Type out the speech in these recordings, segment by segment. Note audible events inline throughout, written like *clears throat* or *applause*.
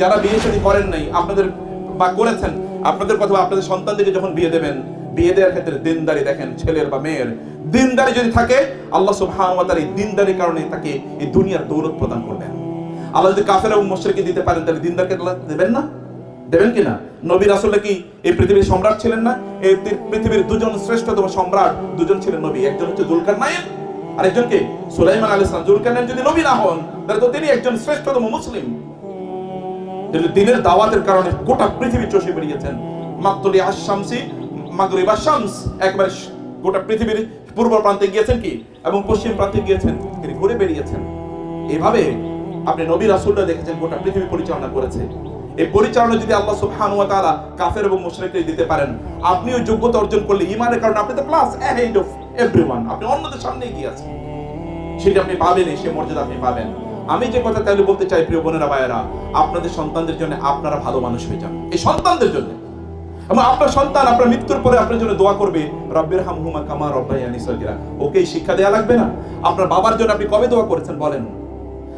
যারা বিয়ে শাদী করেন নাই, আপনাদের বা করেছেন, আপনাদের কথা আপনাদের সন্তানদেরকে যখন বিয়ে দেবেন, বিয়ে দেওয়ার ক্ষেত্রে দিনদারি দেখেন, ছেলের বা মেয়ের। দিনদারি যদি থাকে, আল্লাহ সুবহানাহু এই দিনদারির কারণে তাকে এই দুনিয়ার দৌলত প্রদান করবেন। আল্লাহ যদি কাফের এবং মুশরিককে দিতে পারেন, তাহলে দিনদারকে দেবেন না? দেবেন কি না? নবী রাসূলটা কি এই পৃথিবীর সম্রাট ছিলেন না? এই পৃথিবীর দুজন শ্রেষ্ঠতম সম্রাট, দুজন ছিলেন নবী, একজন হচ্ছে জুলকারনাইন আর একজনকে সুলাইমান আলাইহিস সালাম। জুলকারনাইন যদি নবী না হন, তাহলে তো তিনি একজন শ্রেষ্ঠতম মুসলিম। দিনের দাওয়াতের কারণে গোটা পৃথিবী চষে বেরিয়েছেন। মাকতুলি আশ-শামসি মাগরিব আশ-শামস একবার গোটা পৃথিবীর পূর্ব প্রান্তে গিয়েছেন কি? এবং পশ্চিম প্রান্তে গিয়েছেন, তিনি ঘুরে বেরিয়েছেন। এভাবে আপনি নবী রাসূলরা দেখেছেন গোটা পৃথিবী পরিচালনা করেছে। এই পরিচালনা যদি আল্লাহ সুবহানাহু ওয়া তাআলা কাফের এবং মুশরিকদের দিতে পারেন আপনিও যোগ্যতা অর্জন করলে ঈমানের কারণে আপনি তো প্লাস অ্যাহেড অফ এভরিওয়ান আপনি অন্যদের সামনে এগিয়ে আছেন। সেটা আপনি পাবেন সে মর্যাদা আপনি পাবেন। আমি যে কথা তাহলে বলতে চাই, প্রিয় বোনেরা, ভাইয়েরা, আপনাদের সন্তানদের জন্য আপনারা ভালো মানুষ হয়ে যান। এই সন্তানদের জন্য। এবং আপনার সন্তান আপনার মৃত্যুর পরে আপনার জন্য দোয়া করবে, রব্বের হাম হুমা কামা রব্বাইয়ানি সগিরা। ওকে শিক্ষা দেওয়া লাগবে না? আপনার বাবার জন্য আপনি কবে দোয়া করেছেন বলেন?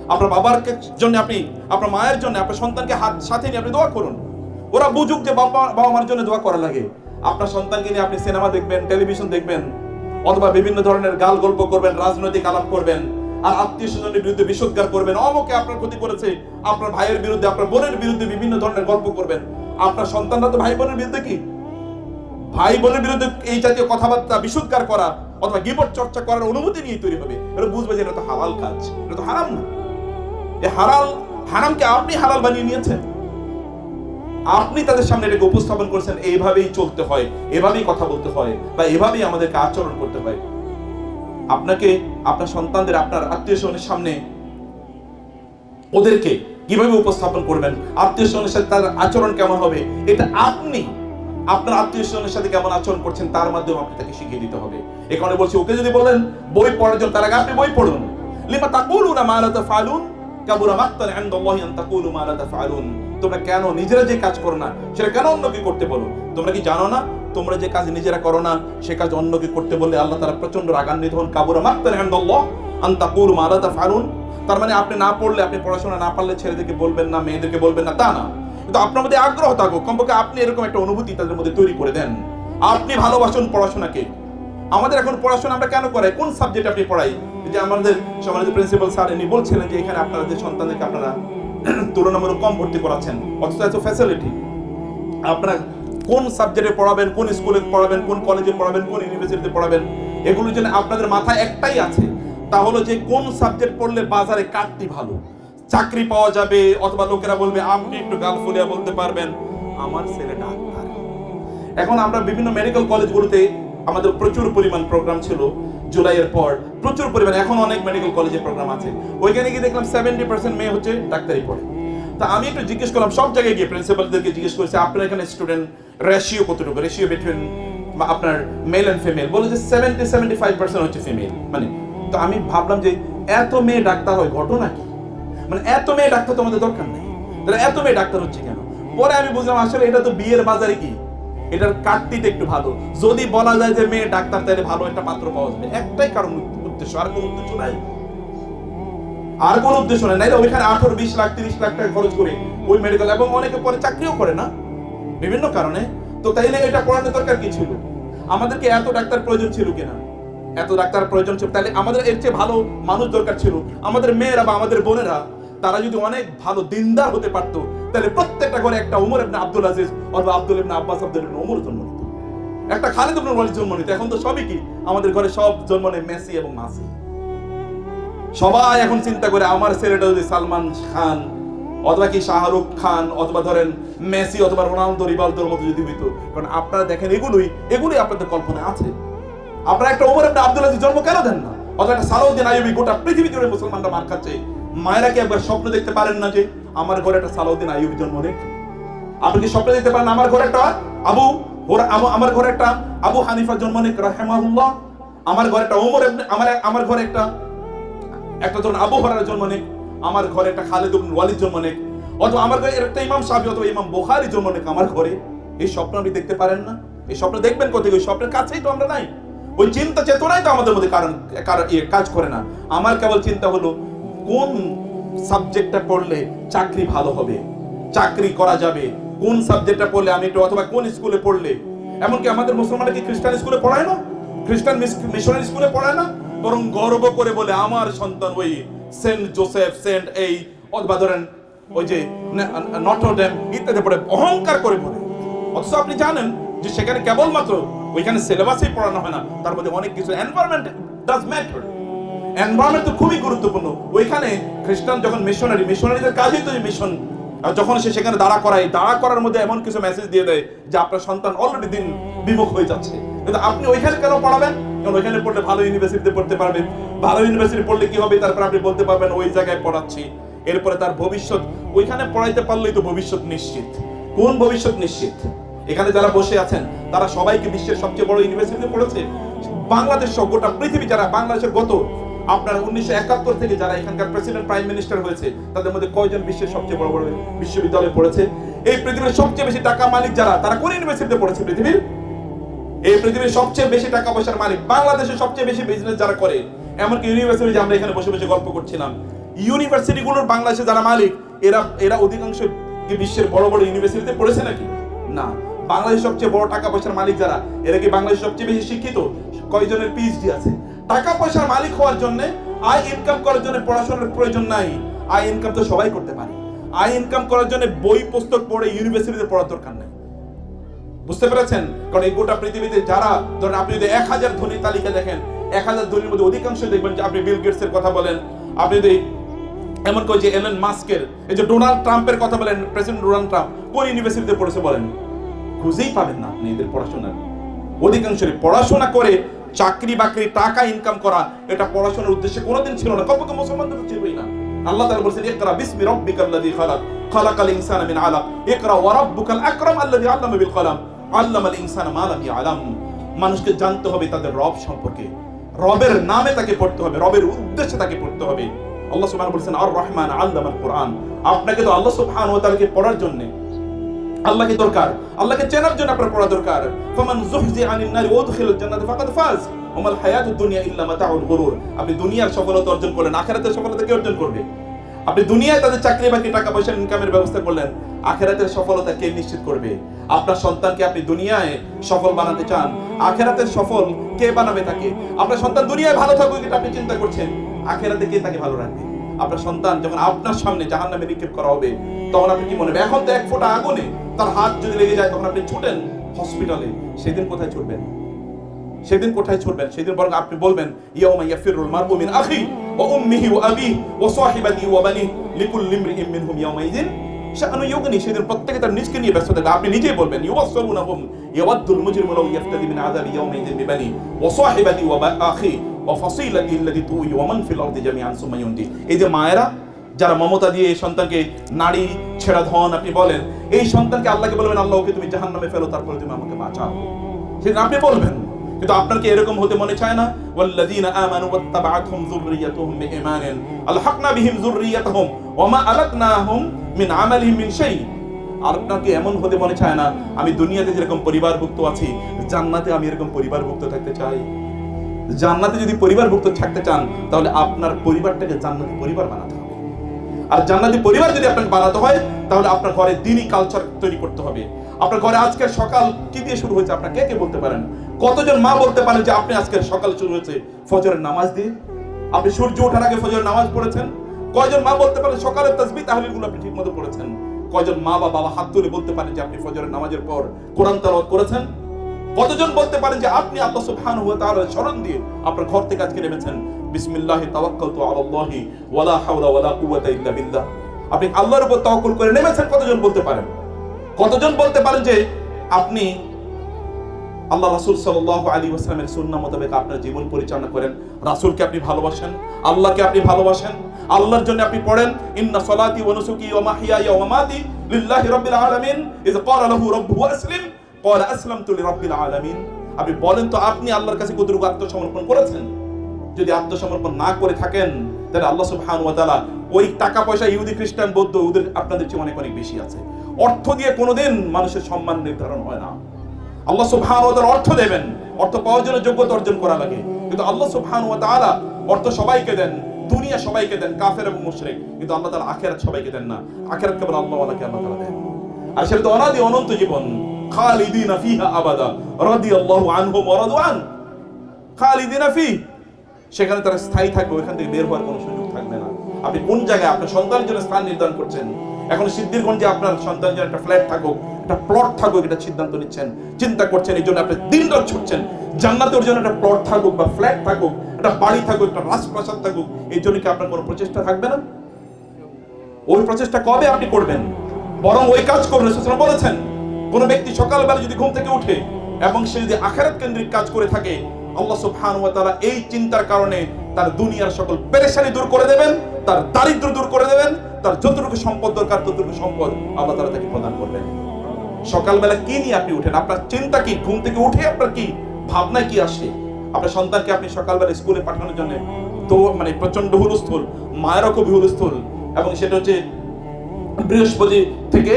আপনার বাবার জন্য আপনি, আপনার মায়ের জন্য, আপনার সন্তানকে হাত, সাথে নিয়ে আপনি দোয়া করুন। ওরা বুঝুক যে বাবা বাবা মার জন্য দোয়া করা লাগে। আপনার সন্তানকে নিয়ে আপনি সিনেমা দেখবেন, টেলিভিশন দেখবেন, অথবা বিভিন্ন ধরনের গাল গল্প করবেন, রাজনৈতিক আলাপ করবেন। আর আত্মীয় স্বজনের বিরুদ্ধে বিষোদ্গার করবেন। অমকে আপনার ক্ষতি করেছে, আপনার ভাইয়ের বিরুদ্ধে, আপনার বোনের বিরুদ্ধে বিভিন্ন ধরনের গল্প করবেন। আপনার সন্তানরা তো ভাই বোনের বিরুদ্ধে কি? ভাই বোনের বিরুদ্ধে এই জাতীয় কথাবার্তা বিশুদ্ধার করা অথবা গিবট চর্চা করার অনুমতি নিয়ে তৈরি হবে। এটা বুঝবে যে এটা তো হালাল কাজ, এটা তো হারাম না। এ হারাল হারামকে আপনি হালাল বানিয়ে নিয়েছেন। আপনি তাদের সামনে এটাকে উপস্থাপন করেছেন, এইভাবেই চলতে হয়, এভাবেই কথা বলতে হয়, বা এভাবেই আমাদেরকে আচরণ করতে হয়। আপনাকে, আপনার সন্তানদের, আপনার আত্মীয় স্বজনের সামনে ওদেরকে কীভাবে উপস্থাপন করবেন? আত্মীয় স্বজনের সাথে তার আচরণ কেমন হবে? এটা আপনি, আপনার আত্মীয় স্বজনের সাথে কেমন আচরণ করছেন তার মাধ্যমে আপনি তাকে শিখিয়ে দিতে হবে। এ কারণে বলছি, ওকে যদি বলেন, বই পড়ার জন্য তার আগে আপনি বই পড়ুন। লিমা তাকুলুনা মা লা তাফআলুন কাবুরা মাক্তান ইনদাল্লাহি আন তাকুলু মা লা তাফআলুন তোমরা কেন নিজেরা যে কাজ করো না, সেটা কেন অন্যকে করতে বলো? তোমরা কি জানো না? তোমরা যে কাজ নিজেরা করো না, সে কাজ অন্যকে করতে বললে আল্লাহ তারা প্রচণ্ড রাগান্বিত হন। কাবুরা মাক্তান ইনদাল্লাহ আন তাকুলু মা লা তাফআলুন তার মানে আপনি না পড়লে, আপনি পড়াশোনা না পারলে ছেলেদেরকে বলবেন না, মেয়েদেরকে বলবেন না, তা না। কিন্তু আপনার মধ্যে আগ্রহ থাকুক। কমপক্ষে আপনি এরকম একটা অনুভূতি তাদের মধ্যে তৈরি করে দেন। আপনি ভালোবাসুন পড়াশোনাকে। আমাদের এখন পড়াশোনা আমরা কেন করাই? কোন সাবজেক্ট আপনি পড়াই? যে আমাদের সমাজের প্রিন্সিপাল স্যার, ইনি বলছিলেন যে এখানে আপনাদের সন্তানদেরকে আপনারা *clears throat* তুলনামূলক কম ভর্তি করাচ্ছেন, অথচ এত ফ্যাসিলিটি আপনারা কোন সাবজেক্টে পড়াবেন, কোন স্কুলে পড়াবেন, কোন কলেজে পড়াবেন, কোন ইউনিভার্সিটিতে পড়াবেন এগুলোর জন্য আপনাদের মাথায় একটাই আছে তা হলো যে কোন সাবজেক্ট পড়লে বাজারে কাটতি ভালো? চাকরি পাওয়া যাবে, অথবা লোকেরা বলবে, আপনি একটু গাল ফুলিয়া বলতে পারবেন। আমার ছেলে ডাক্তার। এখন আমরা বিভিন্ন মেডিকেল কলেজগুলোতে আমাদের প্রচুর পরিমাণ প্রোগ্রাম ছিল জুলাইয়ের পর। প্রচুর পরিমাণ, এখন অনেক মেডিকেল কলেজে প্রোগ্রাম আছে। ওইখানে গিয়ে দেখলাম সেভেন্টি পার্সেন্ট মেয়ে হচ্ছে ডাক্তারি পড়ে। তা আমি একটু জিজ্ঞেস করলাম সব জায়গায় গিয়ে প্রিন্সিপালদেরকে জিজ্ঞেস করেছি আপনার এখানে স্টুডেন্ট রেশিও কতটুকু? রেশিও বিটুইন আপনার মেল অ্যান্ড ফিমেল বলে যে সেভেন্টি সেভেন্টি ফাইভ পার্সেন্ট হচ্ছে ফিমেল মানে তো আমি ভাবলাম যে এত মেয়ে ডাক্তার হয় ঘটনা কি? মানে এত মেয়ে ডাক্তার তো আমাদের দরকার নেই। তাহলে এত মেয়ে ডাক্তার হচ্ছে কেন? পরে আমি বুঝলাম আসলে এটা তো বিয়ের বাজারে কি? এটার কাটতিতে একটু ভালো। যদি বলা যায় যে মেয়ে ডাক্তার তাহলে ভালো একটা পাত্র পাওয়া যাবে। একটাই কারণ উদ্দেশ্য আর কোনো উদ্দেশ্য নাই। আর কোনো উদ্দেশ্য নাই। নাইলে ওইখানে আঠারো, বিশ লাখ, তিরিশ লাখ টাকা খরচ করে ওই মেডিকেল এবং অনেকে পরে চাকরিও করে না, বিভিন্ন কারণে। তো তাইলে এটা পড়ানোর দরকার কি ছিল? আমাদেরকে এত ডাক্তার প্রয়োজন ছিল কিনা? এত ডাক্তার প্রয়োজন ছিল। তাহলে আমাদের এর চেয়ে ভালো মানুষ দরকার ছিল। আমাদের মেয়েরা বা আমাদের বোনেরা, তারা যদি অনেক ভালো দিনদার হতে পারতো তাহলে প্রত্যেকটা ঘরে একটা উমর ইবনে আব্দুল আজিজ অথবা আব্দুল ইবনে আব্বাস, আব্দুল ইবনে ওমর জন্ম নিত। একটা খালিদ ইবনে ওয়ালিদ জন্ম নিত। এখন তো সবই কি? আমাদের ঘরে সব জন্ম নেয় মেসি এবং মাসি। সবাই এখন চিন্তা করে, আমার ছেলেটা যদি সালমান খান অথবা কি শাহরুখ খান অথবা ধরেন মেসি অথবা রোনালদো, রিবালদোর মতো যদি হইতো, কারণ আপনারা দেখেন এগুলোই এগুলোই আপনাদের কল্পনায় আছে। আপনারা একটা ওমর ইবনে আব্দুল আজিজ জন্ম কেন দেন না? অথবা একটা সালাউদ্দিন আইয়ুবী গোটা পৃথিবী জুড়ে মুসলমানরা মার খাচ্ছে। মায়েরা কি একবার স্বপ্ন দেখতে পারেন না যে, আমার ঘরে একটা সালাউদ্দিন আইয়ুবী জন্ম নেই? আপনি কি স্বপ্ন দেখতে পারেন আমার ঘরে একটা? আবু ওর আমার ঘরে একটা আবু হানিফা জন্ম নেই, রাহেমাহুল্লাহ। আমার ঘরে একটা ওমর আমার আমার ঘরে একটা একটা ধরুন আবু হরার জন্ম নেই আমার ঘরে একটা খালিদ ওয়ালিদ জন্ম নেই অথবা আমার ঘরে একটা ইমাম সাহেব অথবা ইমাম বুখারী জন্ম নেই আমার ঘরে। এই স্বপ্ন আপনি দেখতে পারেন না। এই স্বপ্ন দেখবেন কোথায় ওই স্বপ্নের কাছেই তো আমরা নাই। ওই চিন্তা চেতনাই তো আমাদের মধ্যে কারণ কারণ ইয়ে কাজ করে না। আমার কেবল চিন্তা হলো, কোন সাবজেক্টটা পড়লে চাকরি ভালো হবে? চাকরি করা যাবে। কোন সাবজেক্টটা পড়লে আমি একটু অথবা কোন স্কুলে পড়লে? এমনকি আমাদের মুসলমানরা কি খ্রিস্টান স্কুলে পড়ায় না? খ্রিস্টান মিশনারি স্কুলে পড়ায় না? বরং গর্ব করে বলে আমার সন্তান ওই সেন্ট জোসেফ, সেন্ট এই, অথবা ধরেন ওই যে নটরডেম ইত্যাদি পড়ে অহংকার করে বলে। অথচ আপনি জানেন যে সেখানে কেবলমাত্র ওইখানে সিলেবাসই পড়ানো হয় না, তার মধ্যে অনেক কিছু এনভায়রনমেন্ট ডাজ ম্যাটার এনভায়রনমেন্ট তো খুবই গুরুত্বপূর্ণ। ওইখানে খ্রিস্টান যখন মিশনারি মিশনারিদের কাজই তো মিশন যখন সে সেখানে দাঁড়া করায়, দাঁড়া করার মধ্যে এমন কিছু মেসেজ দিয়ে দেয় যে আপনার সন্তান অলরেডি দিন বিমুখ হয়ে যাচ্ছে। কিন্তু আপনি ওইখানে কেন পড়াবেন? কারণ ওইখানে পড়লে ভালো ইউনিভার্সিটিতে পড়তে পারবেন। ভালো ইউনিভার্সিটি পড়লে কি হবে? তারপর আপনি বলতে পারবেন, ওই জায়গায় পড়াচ্ছি। এরপরে তার ভবিষ্যৎ, ওইখানে পড়াইতে পারলেই তো ভবিষ্যৎ নিশ্চিত। কোন ভবিষ্যৎ নিশ্চিত? এখানে যারা বসে আছেন, তারা সবাইকে বিশ্বের সবচেয়ে বড় ইউনিভার্সিটিতে পড়েছে। বাংলাদেশ সহ গোটা পৃথিবী যারা বাংলাদেশের গত, আপনার উনিশশো একাত্তর থেকে যারা এখানকার প্রেসিডেন্ট প্রাইম মিনিস্টার হয়েছে, তাদের মধ্যে কয়জন বিশ্বের সবচেয়ে বড় বড় বিশ্ববিদ্যালয়ে পড়েছে? এই পৃথিবীর সবচেয়ে বেশি টাকা মালিক যারা, তারা কোন ইউনিভার্সিটিতে পড়েছে পৃথিবীর? এই পৃথিবীর সবচেয়ে বেশি টাকা পয়সার মালিক, বাংলাদেশের সবচেয়ে বেশি বিজনেস যারা করে, এমনকি ইউনিভার্সিটি যে আমরা এখানে বসে বসে গল্প করছিলাম ইউনিভার্সিটিগুলোর বাংলাদেশে যারা মালিক, এরা এরা অধিকাংশ বিশ্বের বড় বড় ইউনিভার্সিটিতে পড়েছে নাকি? না। বাংলাদেশ সবচেয়ে বড় টাকা পয়সার মালিক যারা, এরা কি বাংলাদেশ সবচেয়ে বেশি শিক্ষিত? কয়জনের পিএইচডি আছে? টাকা পয়সার মালিক হওয়ার জন্য আয় ইনকাম করার জন্য পড়াশোনার প্রয়োজন নাই। আয় ইনকাম তো সবাই করতে পারে। আয় ইনকাম করার জন্য বই, পুস্তক পড়ে ইউনিভার্সিটিতে পড়ার দরকার নাই। বুঝতে পেরেছেন? কারণ এই গোটা পৃথিবীতে যারা, ধরেন আপনি যদি এক হাজার ধনী তালিকা দেখেন, এক হাজার ধনীর মধ্যে অধিকাংশ দেখবেন যে আপনি বিল গেটস এর কথা বলেন, আপনি যদি এমন করে যে এলেন মাস্কের এই যে ডোনাল্ড ট্রাম্পের কথা বলেন প্রেসিডেন্ট ডোনাল্ড ট্রাম্প কোন ইউনিভার্সিটিতে পড়েছে বলেন? খুঁজেই পাবেন না আপনি এদের পড়াশোনার। অধিকাংশ পড়াশোনা করে চাকরি বাকরি, টাকা ইনকাম করা, এটা পড়াশোনার উদ্দেশ্যে কোনোদিন ছিল না। কত মুসলমানদের ছিলই না। আল্লাহ তাআলা বলেছেন, ইকরা বিসমি রাব্বিকাল্লাযী খালাক, খালাকাল ইনসানা মিন আলাক, ইকরা ওয়া রাব্বুকাল আকরাম আল্লাযী আল্লামা বিল কলম আল্লামাল ইনসানা মা লাম ইয়ালাম। মানুষকে জানতে হবে তাদের রব সম্পর্কে। রবের নামে তাকে পড়তে হবে, রবের উদ্দেশ্যে তাকে পড়তে হবে। আল্লাহ সুবহানাহু বলেছেন আর রহমান আল্লামাল কোরআন। আপনাকে তো আল্লাহ সুবহানাহু ওয়া তাআলাকে পড়ার জন্য। আল্লাহকে দরকার। আল্লাহকে চেনার জন্য আপনার পড়া দরকার। ফামান আনিন নারি জান্নাত ফাকাদ ফাজ। ওমাল হায়াতুদ দুনিয়া ইল্লা মাতাউল গুরুর। আপনি দুনিয়ার সফলতা অর্জন করলেন, আখিরাতের সফলতা অর্জন করবে? আপনি দুনিয়ায় তাদের চাকরি বাকরি টাকা পয়সা ইনকামের ব্যবস্থা করলেন, আখেরাতের সফলতা কে নিশ্চিত করবে? আপনার সন্তানকে আপনি দুনিয়ায় সফল বানাতে চান, আখেরাতের সফল কে বানাবে তাকে? আপনার সন্তান দুনিয়ায় ভালো থাকুক এটা আপনি চিন্তা করছেন, আখেরাতে কে তাকে ভালো রাখবে? আপনার সন্তান যখন আপনার সামনে জাহান নামে নিক্ষেপ করা হবে, তখন আপনি কি মনে হবে? এখন তো এক ফোঁটা আগুনে তার হাত যদি লেগে যায়, তখন আপনি ছুটেন হসপিটালে সেদিন কোথায় ছুটবেন? সেদিন কোথায় ছুটবেন? সেদিন বরং আপনি বলবেন, ইয়াউমা ইয়াফিরুল মারউ মিন আখি। ওয়া সাহিবাতি ওয়া বানিহি লিকুল্লি ইমরিইন মিনহুম ইয়াউমাইযিন শাআনু ইউগনি সেদিন প্রত্যেকে তার নিজকে নিয়ে ব্যস্ত থাকবে আপনি নিজেই বলবেন ইউওয়াসসালুনাহুম ইয়াওয়াদ্দুল মুজরিমু লাউ ইয়াফতাদি মিন আযাবি ইয়াউমাইযিন বিবানি ওয়া সাহিবাতি ওয়া আখি ওয়া ফাসিলাতি আল্লাতী তুই ওয়া মান ফিল আরদি জামিআন সুম্মা ইউনদি এই যে মায়েরা, যারা মমতা দিয়ে সন্তানকে নারী, ছেড়া ধন আপনি বলেন, এই সন্তানকে আল্লাহকে বলবেন আল্লাহ ওকে তুমি জাহান্নামে ফেলো তারপরে তুমি আমাকে বাঁচাও। সেদিন আপনি বলবেন কিন্তু আপনার কি এরকম হতে মনে চায় না? ওয়াল্লাযীনা আমানু ওয়াত্তাবাআতহুম যুররিয়াতুহুম বিঈমানিন আলহাকনা বিহিম যুররিয়াতাহুম ওয়া মা আলাতনাহুম মিন আমালিহিম মিন শাই আর আপনার কি এমন হতে মনে চায় না? আমি দুনিয়াতে যেরকম পরিবারভুক্ত আছি, জান্নাতে আমি এরকম পরিবারভুক্ত থাকতে চাই। জান্নাতে যদি পরিবারভুক্ত থাকতে চান, তাহলে আপনার পরিবারটাকে জান্নাতি পরিবার বানাতে হবে। আর জান্নাতি পরিবার যদি আপনাকে বানাতে হয়, তাহলে আপনার ঘরে দিনই কালচার তৈরি করতে হবে। আপনার ঘরে আজকের সকাল কি দিয়ে শুরু হয়েছে? আপনার কে কে বলতে পারেন? কতজন মা বলতে পারেন যে আপনি আজকে সকাল শুরু হয়েছে ফজরের নামাজ দিয়ে? আপনি সূর্য ওঠার আগে ফজরের নামাজ পড়েছেন? কয়জন মা বলতে পারেন সকালের তাসবিহ তাহলিলগুলো আপনি ঠিকমতো পড়েছেন? কয়জন মা বা বাবা হাত তুলে বলতে পারেন যে আপনি ফজরের নামাজের পর কোরআন তেলাওয়াত করেছেন? কতজন বলতে পারেন যে আপনি আল্লাহ সুবহানাহু ওয়া তাআলার শরণ দিয়ে আপনার ঘর থেকে আজকে নেমেছেন? বিসমিল্লাহি তাওয়াক্কালতু আলাল্লাহি ওয়ালা হাওলা ওয়ালা কুওয়াতা ইল্লা বিল্লাহ। আপনি আল্লাহর উপর তাওয়াক্কুল করে নেমেছেন, কতজন বলতে পারেন? কতজন বলতে পারেন যে আপনি আল্লাহ রাসূল সাল্লাল্লাহু আলাইহি ওয়াসাল্লামের সুন্নাহ মোতাবেক আপনার জীবন পরিচালনা করেন। রাসূলকে আপনি ভালোবাসেন, আল্লাহকে আপনি ভালোবাসেন, আল্লাহর জন্য আপনি পড়েন, ইন্না সলাতি ওয়া নুসুকি ওয়া মাহইয়ায়া ওয়া মামাতি লিল্লাহি রাব্বিল আলামিন, ইয ক্বালা লাহু রাব্বুহু আসলিম, ক্বালা আসলামতু লিরাব্বিল আলামিন। আপনি বলেন তো, আপনি আল্লাহর কাছে কতটুকু আত্মসমর্পণ করেছেন? যদি আত্মসমর্পণ না করে থাকেন, তাহলে আল্লাহ সুবহানাহু ওয়া তাআলা ওই টাকা পয়সা ইহুদি, খ্রিস্টান, বৌদ্ধ ওদের আপনাদের চেয়ে অনেক অনেক বেশি আছে। অর্থ দিয়ে কোনোদিন মানুষের সম্মান নির্ধারণ হয় না। আল্লাহ সুবহান ওয়া তাআলা অর্থ দেবেন। অর্থ পাওয়ার জন্য যোগ্যতা অর্জন করা লাগে। কিন্তু আল্লাহ সুবহান ওয়া তাআলা অর্থ সবাইকে দেন, দুনিয়া সবাইকে দেন, কাফের এবং মুশরিক। কিন্তু আল্লাহ তাআলা আখিরাত সবাইকে দেন না। আখিরাত কেবল আল্লাহ ওয়ালাকে আল্লাহ তাআলা দেন। আর সেটা তো অনাদি অনন্ত জীবন। খালিদিনা ফিহা আবাদা, রাদিয়াল্লাহু আনহুম ওয়া রাদু আন। খালিদিনা ফি। সেখানে তারা স্থায়ী থাকবে, ওইখান থেকে বের হওয়ার কোনো সুযোগ থাকবে না। আপনি কোন জায়গায় আপনার সন্তানের জন্য স্থান নির্ধারণ করছেন? এখন সিদ্ধিরগঞ্জে আপনার সন্তানের জন্য একটা ফ্ল্যাট থাকুক। একটা প্লট থাকুক, এটা সিদ্ধান্ত নিচ্ছেন, চিন্তা করছেন, এই জন্য আপনি দিন রাত ছুটছেন। জান্নাতের জন্য একটা প্লট থাকুক বা ফ্ল্যাট থাকুক, একটা বাড়ি থাকুক, একটা রাজপ্রাসাদ থাকুক, এই জন্য কি আপনার কোনো প্রচেষ্টা থাকবে না? ওই প্রচেষ্টা কবে আপনি করবেন? বরং ওই কাজ করবেন সুতরাং বলেছেন, কোন ব্যক্তি সকালবেলা যদি ঘুম থেকে উঠে এবং সে যদি আখেরাত কেন্দ্রিক কাজ করে থাকে, আল্লাহ সুবহানাহু ওয়া তাআলা এই চিন্তার কারণে তার দুনিয়ার সকল পেরেশানি দূর করে দেবেন, তার দারিদ্র দূর করে দেবেন, তার যতটুকু সম্পদ দরকার ততটুকু সম্পদ আল্লাহ তাআলা তাকে প্রদান করবেন। সকালবেলা কি নিয়ে আপনি উঠেন? আপনার চিন্তা কি? ঘুম থেকে উঠে আপনার কি ভাবনা কি আসে? আপনার সন্তানকে আপনি সকালবেলা স্কুলে পাঠানোর জন্য তো মানে প্রচণ্ড হুলস্থুল, মায়েরও খুব হুলস্থুল এবং সেটা হচ্ছে বৃহস্পতি থেকে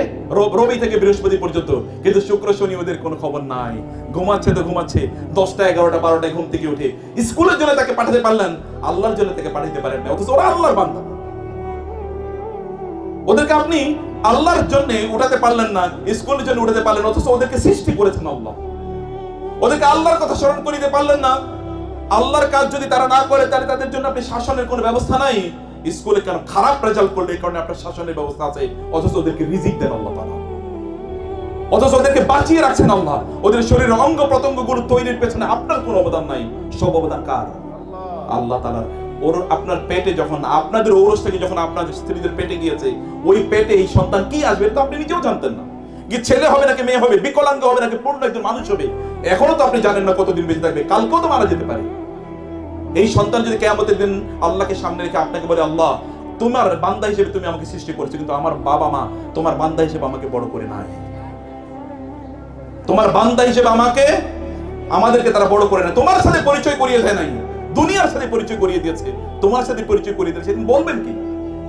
রবি থেকে বৃহস্পতি পর্যন্ত। কিন্তু শুক্র, শনি ওদের কোনো খবর নাই। ঘুমাচ্ছে তো ঘুমাচ্ছে। দশটা, এগারোটা, বারোটায় ঘুম থেকে উঠে। স্কুলের জন্য তাকে পাঠাতে পারলেন, আল্লাহর জন্য তাকে পাঠাতে পারেন না অথচ ওরা আল্লাহর বান্দা। ওদেরকে আপনি আল্লাহর জন্য উঠাতে পারলেন না, স্কুলের জন্য উঠাতে পারলেন অথচ ওদেরকে সৃষ্টি করেছেন আল্লাহ। ওদেরকে আল্লাহর কথা স্মরণ করিতে পারলেন না। আল্লাহর কাজ যদি তারা না করে, তাহলে তাদের জন্য আপনি শাসনের কোনো ব্যবস্থা নাই। স্কুলে কেন খারাপ রেজাল্ট করলে এই কারণে আপনার শাসনের ব্যবস্থা আছে, অথচ ওদেরকে রিজিক দেন আল্লাহ তাআলা। অথচ ওদেরকে বাঁচিয়ে রাখছেন আল্লাহ। ওদের শরীরের অঙ্গ প্রত্যঙ্গগুলো তৈরির পেছনে আপনার কোনো অবদান নাই। সব অবদান কার? আল্লাহ তাআলার ওর আপনার পেটে যখন, আপনাদের ঔরস থেকে যখন আপনাদের স্ত্রীদের পেটে গিয়েছে, ওই পেটে এই সন্তান কি আসবে তো আপনি নিজেও জানতেন না। কি ছেলে হবে নাকি মেয়ে হবে, বিকলাঙ্গ হবে নাকি পূর্ণ একজন মানুষ হবে, এখনও তো আপনি জানেন না কতদিন বেঁচে থাকবে, কালকেও তো মারা যেতে পারে। এই সন্তান যদি কেয়ামতের দিন আল্লাহকে সামনে রেখে আপনাকে বলে, আল্লাহ, তোমার বান্দা হিসেবে তুমি আমাকে সৃষ্টি করেছ, কিন্তু আমার বাবা মা তোমার বান্দা হিসেবে আমাকে বড় করে নাই। তোমার বান্দা হিসেবে আমাকে, আমাদেরকে তারা বড় করে না তোমার সাথে পরিচয় করিয়ে দেয় নাই। দুনিয়ার সাথে পরিচয় করিয়ে দিয়েছে, তোমার সাথে পরিচয় করিয়ে দিয়েছে। সেদিন বলবেন কি?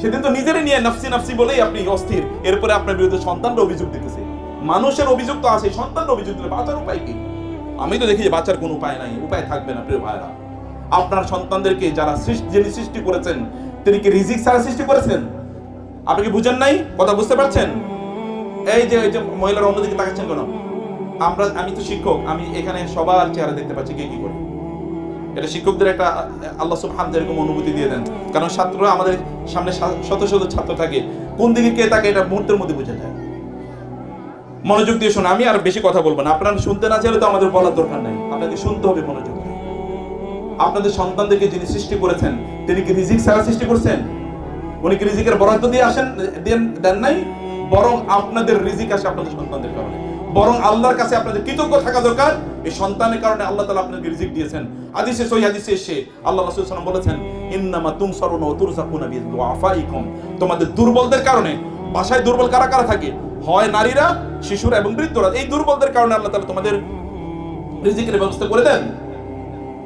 সেদিন তো নিজেরই নিয়ে নাফসি নাফসি বলেই আপনি অস্থির। এরপরে আপনার বিরুদ্ধে সন্তানরা অভিযোগ দিতেছে। মানুষের অভিযোগ তো আছে সন্তানরা অভিযোগ দিলে বাঁচার উপায় কি? আমি তো দেখি যে বাঁচার কোনো উপায় নাই, উপায় থাকবে না, প্রিয় ভাইরা আপনার সন্তানদেরকে যারা যিনি সৃষ্টি করেছেন, তিনি কি রিজিক ছাড়া সৃষ্টি করেছেন? আপনি কি বুঝেন নাই? কথা বুঝতে পারছেন? এই যে এই যে মহিলার অন্যদিকে তাকাচ্ছেন কেন? আমরা আমি তো শিক্ষক, আমি এখানে সবার চেহারা দেখতে পাচ্ছি কে কি করে। এটা শিক্ষকদের একটা, আল্লাহ সুবহান এরকম অনুভূতি দিয়ে দেন। কারণ ছাত্ররা আমাদের সামনে শত শত ছাত্র থাকে। কোন দিকে কে তাকে এটা মুহূর্তের মধ্যে বোঝা যায়। মনোযোগ দিয়ে শোনো, আমি আর বেশি কথা বলব না। আপনারা শুনতে না চাইলে তো আমাদের বলার দরকার নাই। আপনাকে শুনতে হবে মনোযোগ। আপনাদের সন্তানদেরকে যিনি সৃষ্টি করেছেন, তিনি কি রিজিক ছাড়া সৃষ্টি করছেন? উনি কি রিজিকের বরাদ্দ দিয়ে আসেন, দেন দেন নাই? বরং আপনাদের রিজিক আসে আপনাদের সন্তানদের কারণে। বরং আল্লাহর কাছে আপনাদের কৃতজ্ঞ থাকা দরকার। এই সন্তানের কারণে আল্লাহ তাআলা আপনাকে রিজিক দিয়েছেন। হাদিসে, সহি হাদিসে এসে আল্লাহ রাসূল ওয়াসাল্লাম বলেছেন, ইন্নামা তুমসারুনা ওয়া তুরজাকুনা বিদুআফাইকুম। তোমাদের দুর্বলদের কারণে, বাসায় দুর্বল কারা কারা থাকে? হয় নারীরা, শিশুরা এবং বৃদ্ধরা। এই দুর্বলদের কারণে আল্লাহ তাআলা তোমাদের রিজিকের ব্যবস্থা করে দেন।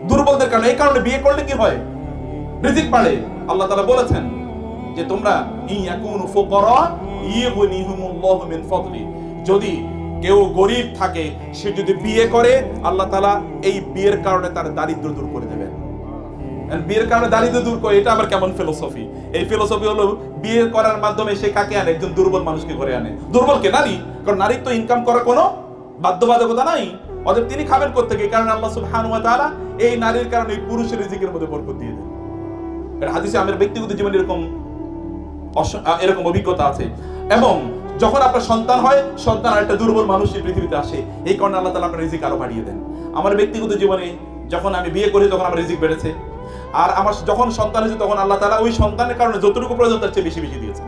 দুর্বলদের কারণে, এই কারণে বিয়ে করলে কি হয়? রিজিক বাড়ে। আল্লাহ তালা বলেছেন যে তোমরা ইয়াকুনু ফুকারা ইয়ুগনিহুমুল্লাহু মিন ফাদলি। যদি কেউ গরিব থাকে, সে যদি বিয়ে করে, আল্লাহ তাআলা এই বিয়ের কারণে তার দারিদ্র দূর করে দেবেন। বিয়ের কারণে দারিদ্র দূর করে, এটা আবার কেমন ফিলোসফি এই ফিলোসফি হলো, বিয়ে করার মাধ্যমে সে কাকে আনে? একজন দুর্বল মানুষকে ঘরে আনে। দুর্বল কে? নারী। কারণ নারীর তো ইনকাম করার কোনো বাধ্যবাধকতা নাই। অতএব তিনি খাবেন কোথেকে কারণ আল্লাহ সুবহানাহু ওয়া তাআলা এই নারীর কারণে এই পুরুষের রিজিকের মধ্যে বরকত দিয়ে দেন। এটা হাদিসে আমার ব্যক্তিগত জীবনে এরকম এরকম অভিজ্ঞতা আছে। এবং যখন আপনার সন্তান হয়, সন্তান আর একটা দুর্বল মানুষ এই পৃথিবীতে আসে। এই কারণে আল্লাহ তালা আপনার রিজিক আরও বাড়িয়ে দেন। আমার ব্যক্তিগত জীবনে যখন আমি বিয়ে করি, তখন আমার রিজিক বেড়েছে। আর আমার যখন সন্তান হয়েছে, তখন আল্লাহ তালা ওই সন্তানের কারণে যতটুকু প্রয়োজন, তার চেয়ে বেশি বেশি দিয়েছে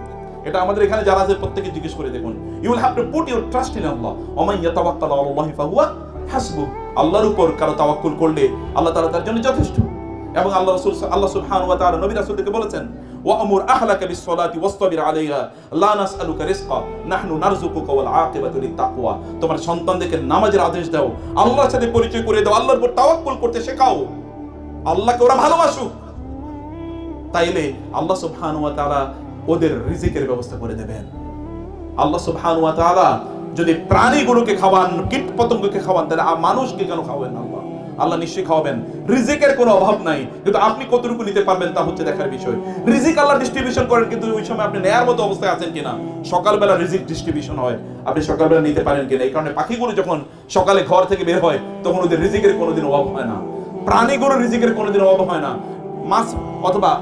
এটা আমাদের এখানে যারা আছে, প্রত্যেকে জিজ্ঞেস করে দেখুন। You will have to put your trust in Allah Oman ইয়াতাওয়াক্কালু আলাল্লাহি ফাহুয়া হাসবু আল্লাহর উপর কারও তাওয়াক্কুল করলে আল্লাহ তাআলা তার জন্য যথেষ্ট। এবং আল্লাহ রাসূল, আল্লাহ সুবহানাহু ওয়া তাআলা নবী রাসূলকে বলেছেন ওয়ামুর আহলাকা বিসসালাতি ওয়াসতাবির আলাইহা লা নাসআলুকা রিজকা নাহনু নারযুকুকা ওয়াল আকিবাতু তোমার সন্তানদেরকে নামাজের আদেশ দাও। আল্লাহর সাথে পরিচয় করে দাও। আল্লাহর উপর তাওয়াক্কুল করতে শেখাও। আল্লাহকে ওরা ভালোবাসুক। তাইলে আল্লাহ সুবহানাহু ওয়া তাআলা ওদের রিজিকের ব্যবস্থা করে দেবেন। আল্লাহ সুবহানাহু ওয়া তাআলা যদি প্রাণীগুলোকে খাওয়ান কীট পতঙ্গকে খাওয়ান, তাহলে মানুষকে কেন খাওয়াবেন না? আল্লাহ নিশ্চয়ই খাওয়াবেন। রিজিকের কোনো অভাব নাই। কিন্তু আপনি কতটুকু নিতে পারবেন তা হচ্ছে দেখার বিষয়। রিজিক আল্লাহ ডিস্ট্রিবিউশন করেন, কিন্তু ওই সময় আপনি নেয়ার মতো অবস্থায় আছেন কিনা? সকালবেলা রিজিক ডিস্ট্রিবিউশন হয়। আপনি সকালবেলা নিতে পারেন কিনা? এই কারণে পাখিগুলো যখন সকালে ঘর থেকে বের হয়, তখন ওদের রিজিকের কোনোদিন অভাব হয় না। প্রাণীগুলো রিজিকের কোনোদিন অভাব হয় না। মাছ অথবা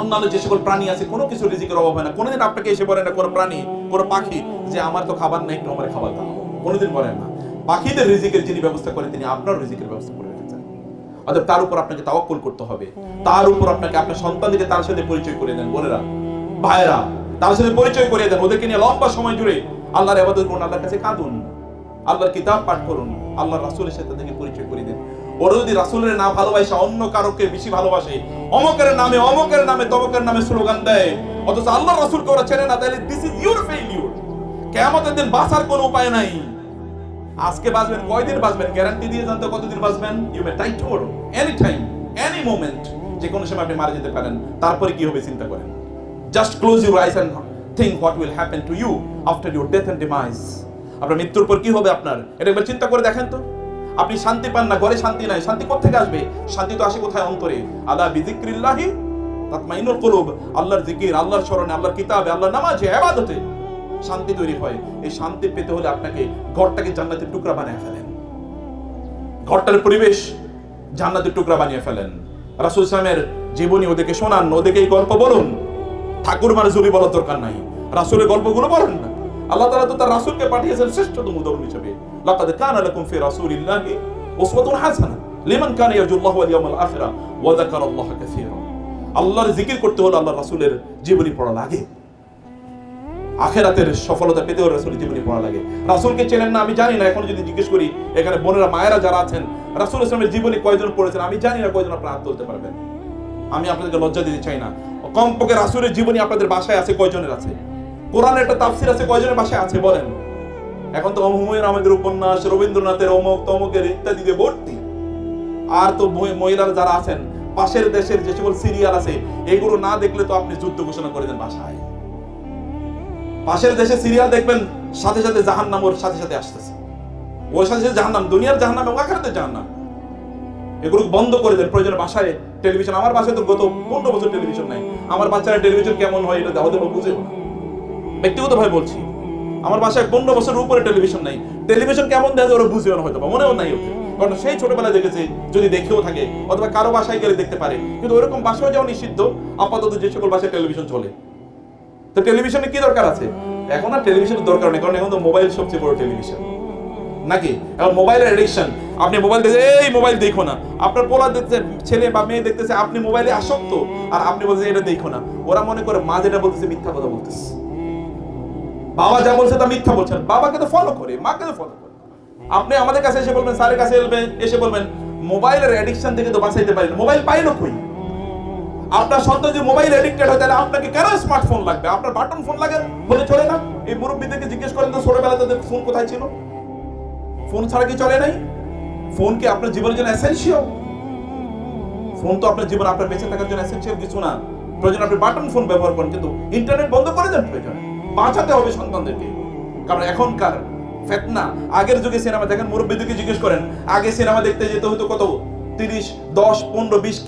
অন্যান্য যে সকল প্রাণী আছে, কোনো কিছু রিজিকের অভাব হয় না। কোনোদিন আপনাকে এসে বলে না, কোনো প্রাণী, কোনো পাখি যে আমার তো খাবার নেই, একটু আমার খাবার দাও। কোনোদিন বলেন না। পাখিদের রিজিকের যিনি ব্যবস্থা করেন, তিনি আপনার রিজিকের ব্যবস্থা করে রেখেছেন। অতএব তার উপর আপনাকে তাওয়াক্কুল করতে হবে। তার উপর আপনাকে আপনার সন্তানদেরকে তার সাথে পরিচয় করে দেন, বোনেরা, ভাইয়েরা, তার সাথে পরিচয় করে দেন, ওদেরকে নিয়ে লম্বা সময় জুড়ে আল্লাহর আবাদত করুন, আল্লাহর কাছে কাঁদুন, আল্লাহর কিতাব পাঠ করুন, আল্লাহর রাসূলের সাথে তাদেরকে পরিচয় করে দেন। ওরা যদি রাসূলের না ভালোবাসে, অন্য কারোকে বেশি ভালোবাসে, অমকের নামে অমকের নামে, তমকের নামে স্লোগান দেয়, অথচ আল্লাহ রাসূলকে ওরা চেনে না, তাহলে দিস ইজ ইউর ফেইলিউর কিয়ামতের দিন বাঁচার কোনো উপায় নাই। আজকে বাঁচবেন কয়দিন বাঁচবেন? গ্যারান্টি দিয়ে জানতে কতদিন বাঁচবেন? You may die tomorrow any time any moment যে কোনো সময় আপনি মারা যেতে পারেন। তারপরে কি হবে চিন্তা করেন। Just close your eyes and think what will happen to you after your death and demise আপনার মৃত্যুর পর কি হবে আপনার? এটা একবার চিন্তা করে দেখেন তো। আপনি শান্তি পান না, ঘরে শান্তি নাই, শান্তি কোথেকে আসবে? শান্তি তো আসে কোথায় অন্তরে? আল্লাহ বিজিক্রিল্লাহি তাতমাইনুল কুলুব। আল্লাহর জিকির, আল্লাহর স্মরণে, আল্লাহর কিতাবে, আল্লাহর নামাজে ইবাদতে শান্তি তৈরি হয়। এই শান্তি পেতে হলে আপনাকে ঘরটাকে জান্নাতের টুকরা বানিয়ে ফেলেন। ঘরটার পরিবেশ জান্নাতের টুকরা বানিয়ে ফেলেন। রাসূল ইসলামের জীবনী ওদেরকে শোনান, ওদেরকে এই গল্প বলুন। ঠাকুর মার জুড়ি বলার দরকার নাই। রাসূলের গল্পগুলো বলেন না। আল্লাহ তালা তো তার রাসূলকে পাঠিয়েছেন শ্রেষ্ঠতম উদাহরণ হিসেবে। লাকাদ কানা লাকুম ফি রাসূলিল্লাহি উসওয়াতুন হাসানাহ লিমান কানা ইয়ারজুল্লাহ ওয়াল ইয়াউমাল আখিরা ওয়া যাকারাল্লাহ কাসীরা। আল্লাহর জিকির করতে হলে আল্লাহর রাসূলের জীবনী পড়া লাগে। আখেরাতের সফলতা পেতেও রাসূলের জীবনী পড়া লাগে। রাসূলকে চেনেন না, আমি জানি না। এখন যদি জিজ্ঞেস করি, এখানে বোনেরা, মায়েরা যারা আছেন, রাসূল ইসলামের জীবনী কয়জন পড়েছেন, আমি জানি না কয়জন আপনারা হাত তুলতে পারবেন। আমি আপনাদেরকে লজ্জা দিতে চাই না। কমপক্ষে রাসূলের জীবনী আপনাদের বাসায় আছে কয়জনের আছে? কোরআনের একটা তাফসির আছে, কয়জনের বাসায় আছে, বলেন। এখন তো হুমায়ুন আমাদের উপন্যাস, রবীন্দ্রনাথের অমুক, তমকের ইত্যাদি দিয়ে ভর্তি। আর তো মহি- মহিলারা যারা আছেন, পাশের দেশের যে সকল সিরিয়াল আছে, এগুলো না দেখলে তো আপনি যুদ্ধ ঘোষণা করে দেন বাসায়। পাশের দেশে সিরিয়াল দেখবেন, সাথে সাথে জাহান্নাম ওর সাথে সাথে আসতেছে। ওর সাথে সাথে জাহান্নাম, দুনিয়ার জাহান জাহান্নাম এবং আখেরাতে জাহান্নাম। এগুলো বন্ধ করে দেন প্রয়োজন বাসায় টেলিভিশন। আমার বাসায় তো গত পনেরো বছর টেলিভিশন নাই। আমার বাচ্চারা টেলিভিশন কেমন হয় এটা ওদের বুঝেও না। ব্যক্তিগত ভাবে বলছি, আমার বাসায় পনেরো বছরের উপরে টেলিভিশন নাই। টেলিভিশন কেমন দেখা যায় ওরা বুঝেও না হয়তো বা মনেও নাই ওকে কারণ সেই ছোটবেলায় দেখেছে, যদি দেখেও থাকে, অথবা কারও বাসায় গেলে দেখতে পারে। কিন্তু ওরকম বাসায় যাওয়া নিষিদ্ধ। আপাতত যে সকল বাসায় টেলিভিশন চলে। তো টেলিভিশনে কি দরকার আছে? এখন আর টেলিভিশনের দরকার নেই, কারণ এখন তো মোবাইল সবচেয়ে বড় টেলিভিশন নাকি? এখন মোবাইলের এডিকশন আপনি মোবাইল দেখে এই মোবাইল দেখো না। আপনার পোলা দেখতে ছেলে বা মেয়ে দেখতেছে, আপনি মোবাইলে আসক্ত? আর আপনি বলছেন এটা দেখো না। ওরা মনে করে, মা যেটা বলতেছে, মিথ্যা কথা বলতেছে। বাবা যা বলছে, তা মিথ্যা বলছেন বাবাকে তো ফলো করে, মাকে তো ফলো করে। আপনি আমাদের কাছে এসে বলবেন, স্যারের কাছে এসে বলবেন মোবাইলের অ্যাডিকশন থেকে তো বাঁচাইতে পারেন মোবাইল পাইলো কই? আপনার সন্তান যদি মোবাইল এডিক্টেড হয়, তাহলে আপনাকে কেন স্মার্টফোন লাগবে? আপনার বাটন ফোন লাগে বলে চলে না? এই মুরব্বীদেরকে জিজ্ঞেস করেন তো ছোটবেলা তাদের ফোন কোথায় ছিল? ফোন ছাড়া কি চলে নাই? ফোন কি আপনার জীবনের জন্য এসেনশিয়াল ফোন তো আপনার জীবন, আপনার বেঁচে থাকার জন্য এসেনশিয়াল কিছু না। প্রয়োজন আপনি বাটন ফোন ব্যবহার করেন, কিন্তু ইন্টারনেট বন্ধ করে দেন প্রয়োজন। বাঁচাতে হবে সন্তানদেরকে। কারণ এখনকার ফেতনা, আগের যুগে সিনেমা দেখেন মুরব্বীদেরকে জিজ্ঞেস করেন, আগে সিনেমা দেখতে যেতে হতো কত? তিরিশ, দশ, পনেরো, বিশ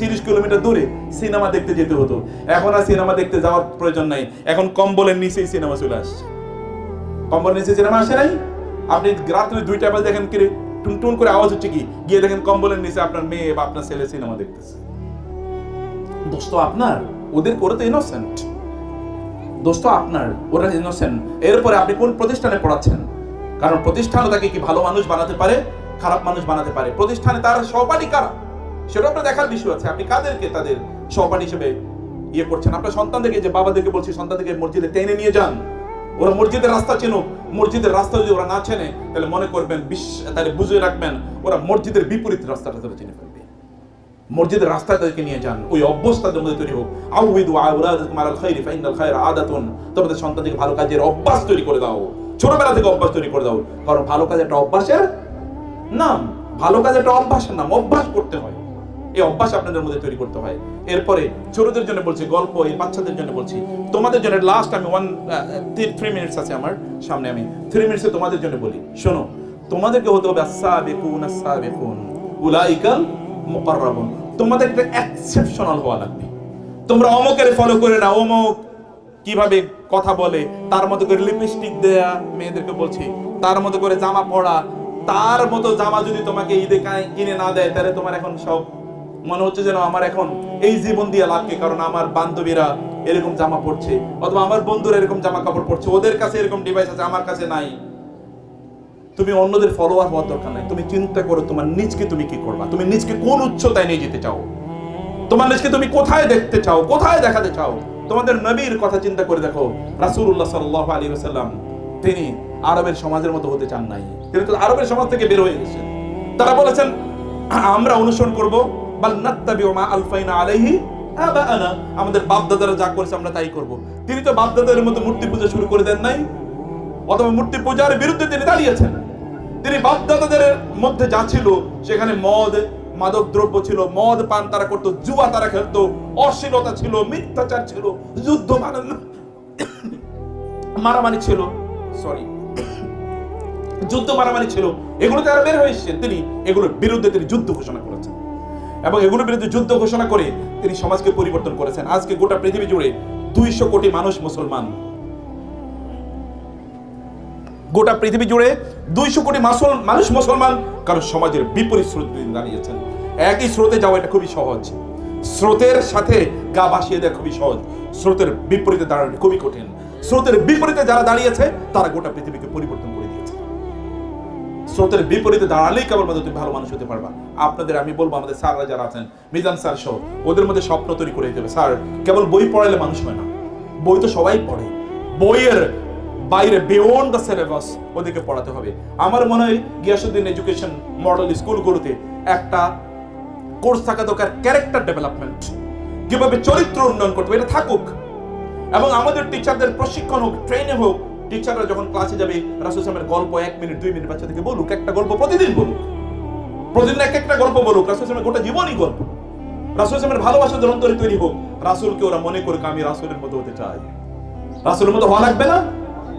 তিরিশ কিলোমিটার দূরে সিনেমা দেখতে যেতে হতো। এখন আর সিনেমা দেখতে যাওয়ার প্রয়োজন নাই। এখন কম্বলের নিচেই সিনেমা চলে আসছে। কম্বলের নিচে সিনেমা আসে নাই? আপনি রাত্রে দুইটা বাজে দেখেন কি রে, টুন টুন করে আওয়াজ হচ্ছে কি? গিয়ে দেখেন কম্বলের নিচে আপনার মেয়ে বা আপনার ছেলে সিনেমা দেখতেছে। দোস্ত আপনার ওদের করে তো ইনোসেন্ট দোস্ত আপনার ওরা ইনোসেন্ট এরপরে আপনি কোন প্রতিষ্ঠানে পড়াচ্ছেন? কারণ প্রতিষ্ঠানও তাকে কি ভালো মানুষ বানাতে পারে? খারাপ মানুষ বানাতে পারে। প্রতিষ্ঠানে তার সহপাঠী কারা? সেটা আপনার দেখার বিষয় আছে। আপনি কাদেরকে তাদের সহপাঠী হিসেবে ইয়ে করছেন? আপনার সন্তানদেরকে, যে বাবাদেরকে বলছি, সন্তানদেরকে মসজিদে টেনে নিয়ে যান। ওরা মসজিদের রাস্তা চেনুক। মসজিদের রাস্তা যদি ওরা না চেনে, তাহলে মনে করবেন বিশ্ব তাহলে বুঝে রাখবেন, ওরা মসজিদের বিপরীত রাস্তাটা তারা চিনে ফেলবে। মসজিদের রাস্তা তাদেরকে নিয়ে যান। ওই অভ্যাস তাদের মধ্যে তৈরি হোক। আউহিদু আউলাদাকুম আলাল খাইরি ফাইনাল আদাতুন। তোমাদের সন্তানদেরকে ভালো কাজের অভ্যাস তৈরি করে দাও। ছোটবেলা থেকে অভ্যাস তৈরি করে দাও। কারণ ভালো কাজ একটা অভ্যাসের নাম। ভালো কাজ একটা অভ্যাসের নাম অভ্যাস করতে হয়। এই অভ্যাস আপনাদের মধ্যে তৈরি করতে হয়। এরপরে ছোটদের জন্য বলছি, গল্প, এই বাচ্চাদের জন্য বলছি। তোমাদের জন্য লাস্ট আমি ওয়ান থ্রি মিনিটস আছে আমার সামনে আমি। থ্রি মিনিটসে তোমাদের জন্য বলি। শোনো, তোমাদেরকে হতে হবে আস-সাবিকুন আস-সাবিকুন। উলাইকাল মুকাররাবুন। তোমাদের একটা এক্সেপশনাল হওয়া লাগবে। তোমরা অমকের ফলো করে না অমক কীভাবে কথা বলে, তার মতো করে লিপস্টিক দেয়া, মেয়েদেরকে বলছি, তার মতো করে জামা পরা তার মতো জামা যদি তোমাকে ঈদে কিনে না দেয়, তাহলে তোমার এখন সব মনে হচ্ছে যেন আমার এখন এই জীবন দিয়ে লাভকে কারণ আমার বান্ধবীরা এরকম জামা পড়ছে অথবা আমার বন্ধুরা এরকম জামা কাপড় পরছে, ওদের কাছে এরকম ডিভাইস আছে, আমার কাছে নাই। তুমি অন্যদের ফলোয়ার হওয়ার দরকার নাই। তুমি চিন্তা করো, তোমার নিজকে তুমি কি করবা? তুমি নিজকে কোন উচ্চতায় নিয়ে যেতে চাও? তোমার নিজকে তুমি কোথায় দেখতে চাও? কোথায় দেখাতে চাও? তোমাদের নবীর কথা চিন্তা করে দেখো, রাসূলুল্লাহ সাল্লাল্লাহু আলাইহি ওয়াসাল্লাম, তিনি আরবের সমাজের মতো হতে চান নাই। তিনি তো আরবের সমাজ থেকে বের হয়ে গেছেন। তারা বলেছেন, আমরা অনুসরণ করব বাল নাত্তাবিউ মা আলফাইনা আলাইহি আবাআনা। আমাদের যা করেছে আমরা তাই করব। তিনি তো মতো মূর্তি পূজা শুরু করে দেন নাই, অথবা মূর্তি পূজার বিরুদ্ধে তিনি দাঁড়িয়েছেন। তিনি মধ্যে যা ছিল, সেখানে মদ, মাদক দ্রব্য ছিল, মদ, পান তারা জুয়া তারা খেলতো, অশ্লীলতা ছিল, মিথ্যাচার ছিল, যুদ্ধ মারামারি ছিল সরি যুদ্ধ মারামারি ছিল এগুলো তারা বের হয়ে এসেছেন তিনি, এগুলোর বিরুদ্ধে তিনি যুদ্ধ ঘোষণা করেছেন। এবং এগুলোর বিরুদ্ধে যুদ্ধ ঘোষণা করে তিনি সমাজকে পরিবর্তন করেছেন। আজকে গোটা পৃথিবী জুড়ে দুইশো কোটি মানুষ মুসলমান। গোটা পৃথিবী জুড়ে দুইশো কোটি মানুষ মুসলমান, কারণ সমাজের বিপরীত স্রোতে তিনি দাঁড়িয়েছেন। একই স্রোতে যাওয়া এটা খুবই সহজ। স্রোতের সাথে গা ভাসিয়ে দেওয়া খুবই সহজ। স্রোতের বিপরীতে দাঁড়ানো খুবই কঠিন। স্রোতের বিপরীতে যারা দাঁড়িয়েছে, তারা গোটা পৃথিবীকে পরিবর্তন স্রোতের বিপরীতে দাঁড়ালেই কেবল মাত্র তুমি ভালো মানুষ হতে পারবা। আপনাদের, আমি বলব, আমাদের স্যাররা যারা আছেন, মিজান স্যার সহ, ওদের মধ্যে স্বপ্ন তৈরি করে দিতে হবে। স্যার, কেবল বই পড়ালে মানুষ হয় না। বই তো সবাই পড়ে। বইয়ের বাইরে বিয়ন্ড দ্য সিলেবাস ওদেরকে পড়াতে হবে। আমার মনে হয় গিয়াসুদ্দিন এডুকেশন মডেল স্কুলগুলোতে একটা কোর্স থাকা দরকার ক্যারেক্টার ডেভেলপমেন্ট কীভাবে চরিত্র উন্নয়ন করতে হবে, এটা থাকুক। এবং আমাদের টিচারদের প্রশিক্ষণ হোক ট্রেনে হোক টিচাররা যখন ক্লাসে যাবে, রাসুল সালামের গল্প এক মিনিট, দুই মিনিট বাচ্চাদেরকে বলুক, একটা গল্প প্রতিদিন বলুক। প্রতিদিন এক একটা গল্প বলুক, রাসুল সালামের গোটা জীবনই গল্প। রাসুল সালামের ভালোবাসা যখন তৈরি তৈরি হোক, রাসুলকে ওরা মনে করুক, আমি রাসুলের মতো হতে চাই। রাসুলের মতো হওয়া লাগবে না?